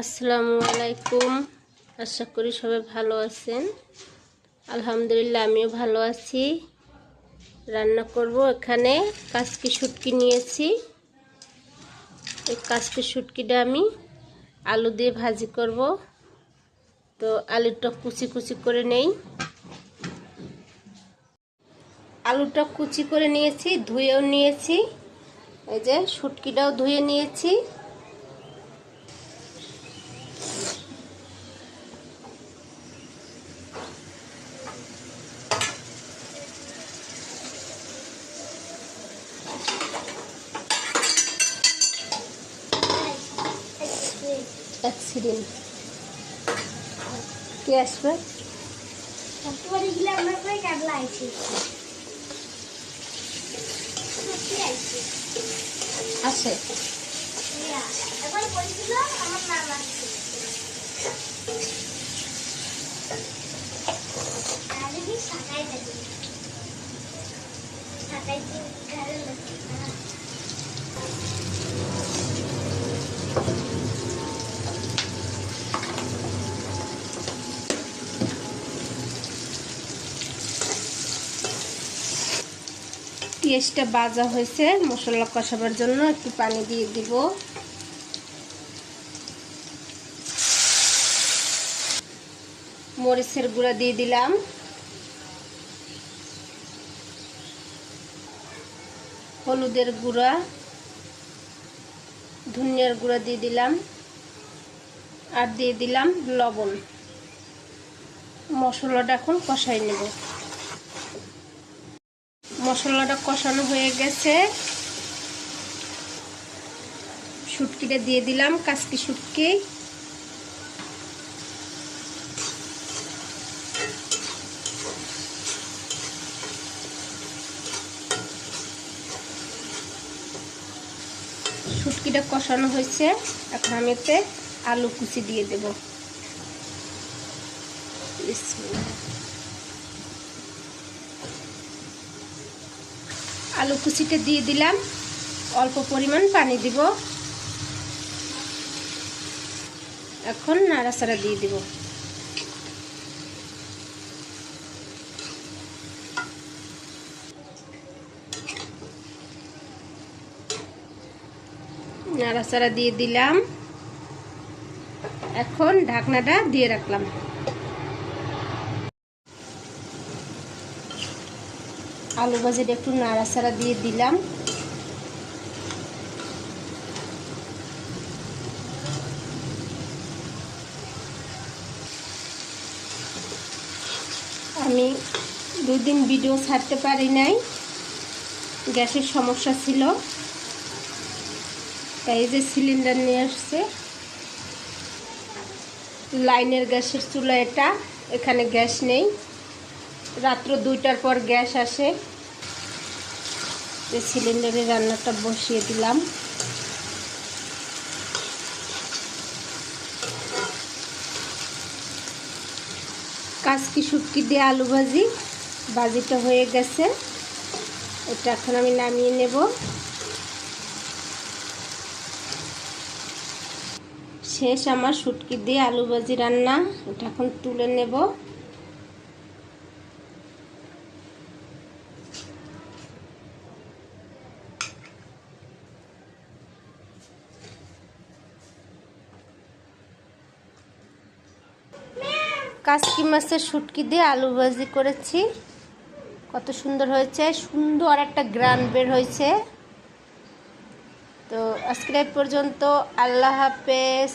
আসসালামু আলাইকুম। আশা করি সবাই ভালো আছেন। আলহামদুলিল্লাহ, আমিও ভালো আছি। রান্না করব এখানে কাসকি শুটকি নিয়েছি। এই কাসকি শুটকিটা আমি আলু দিয়ে ভাজি করব। তো আলুটা কুচি কুচি করে নেই। আলুটা কুচি করে নিয়েছি, ধুয়েও নিয়েছি। এই যে শুটকিটাও ধুয়ে নিয়েছি। অ্যাক্সিডেন্ট কে আসবে? সপ্তবারে গেলে আমরা প্রায় কাটলা আইছি। বলছিল আমার নাম আসছে আরে কি সাকাই থাকে পেঁয়াজটা বাজা হয়েছে মশলা কষাবার জন্য একটু পানি দিয়ে দিব। মরিচের গুঁড়া দিয়ে দিলাম। হলুদের গুঁড়া, ধনিয়ার গুঁড়া দিয়ে দিলাম, আর দিয়ে দিলাম লবণ। মশলাটা এখন কষাই নেব। মশলাটা কষানো হয়ে গেছে। শুটকিটা দিয়ে দিলাম, কাসকি শুটকি। শুটকিটা কষানো হয়েছে। এখন আমি এতে আলু কুচি দিয়ে দেব। আলু কুচিটা দিয়ে দিলাম। অল্প পরিমাণ পানি দিব। এখন নাড়াচাড়া দিয়ে দিব। নাড়াচাড়া দিয়ে দিলাম। এখন ঢাকনাটা দিয়ে রাখলাম। আলু ভাজিটা একটু নাড়াচাড়া দিয়ে দিলাম। আমি দুদিন ভিডিও ছাড়তে পারি নাই। গ্যাসের সমস্যা ছিল। তাই এই যে সিলিন্ডার নিয়ে আসছে। লাইনের গ্যাসের চুলা এটা, এখানে গ্যাস নেই। রাত্র দুইটার পর গ্যাস আসে। যে সিলিন্ডারে রান্নাটা বসিয়ে দিলাম। কাজকি শুটকি দিয়ে আলু ভাজি? ভাজিটা হয়ে গেছে। এটা এখন আমি নামিয়ে নেব। শেষ আমার শুটকি দিয়ে আলু ভাজি রান্না। এটা এখন তুলে নেব। কাসকি মাছের শুটকি দিয়ে আলু ভাজি করেছি। কত সুন্দর হয়েছে, সুন্দর একটা গ্রান বের হয়েছে। তো আজকের পর্যন্ত আল্লাহ হাফেজ।